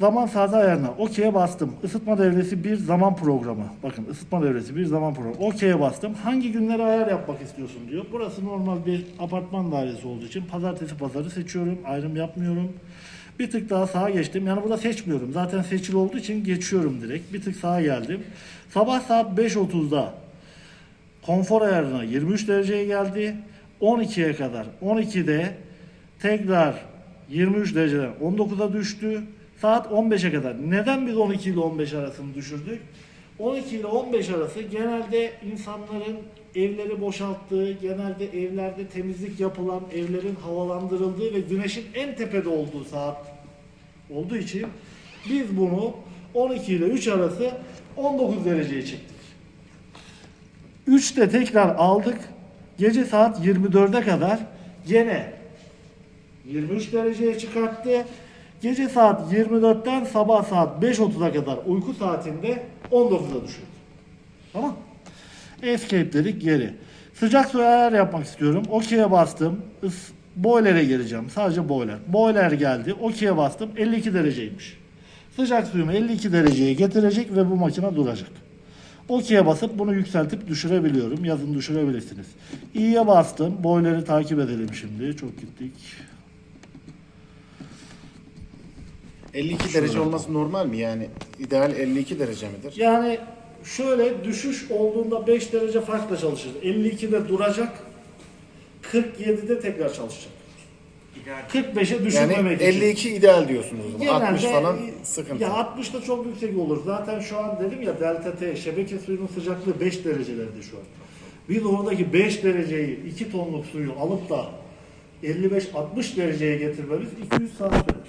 Zaman saati ayarına. OK'ye bastım. Isıtma devresi bir zaman programı. Bakın ısıtma devresi bir zaman programı. OK'ye bastım. Hangi günlere ayar yapmak istiyorsun diyor. Burası normal bir apartman dairesi olduğu için pazartesi pazarı seçiyorum. Ayrım yapmıyorum. Bir tık daha sağa geçtim. Yani burada seçmiyorum. Zaten seçili olduğu için geçiyorum direkt. Bir tık sağa geldim. Sabah saat 5.30'da konfor ayarına 23 dereceye geldi. 12'ye kadar 12'de tekrar 23 dereceden 19'a düştü. Saat 15'e kadar. Neden biz 12 ile 15 arasını düşürdük? 12 ile 15 arası genelde insanların evleri boşalttığı, genelde evlerde temizlik yapılan, evlerin havalandırıldığı ve güneşin en tepede olduğu saat olduğu için biz bunu 12 ile 3 arası 19 dereceye çektik. 3'te tekrar aldık. Gece saat 24'e kadar gene 23 dereceye çıkarttı. Gece saat 24'ten sabah saat 5.30'a kadar uyku saatinde 19'a düşürdü. Tamam. Escape dedik geri. Sıcak su ayar yapmak istiyorum. OK'ye bastım. Is boiler'e gireceğim. Sadece boiler. Boiler geldi. OK'ye bastım. 52 dereceymiş. Sıcak suyumu 52 dereceye getirecek ve bu makine duracak. OK'ye basıp bunu yükseltip düşürebiliyorum. Yazın düşürebilirsiniz. İ'ye bastım. Boiler'i takip edelim şimdi. Çok gittik. 52 derece olması normal mi? Yani ideal 52 derece midir? Yani şöyle düşüş olduğunda 5 derece farkla çalışır. 52'de duracak. 47'de tekrar çalışacak. 45'e Yani düşürmemek için. 52 ideal diyorsunuz o zaman. Genelde 60 falan sıkıntı. Ya 60 da çok yüksek olur. Zaten şu an dedim ya delta T şebeke suyunun sıcaklığı 5 derecelerde şu an. Biz oradaki 5 dereceyi 2 tonluk suyu alıp da 55-60 dereceye getirmemiz 200 saat sürer.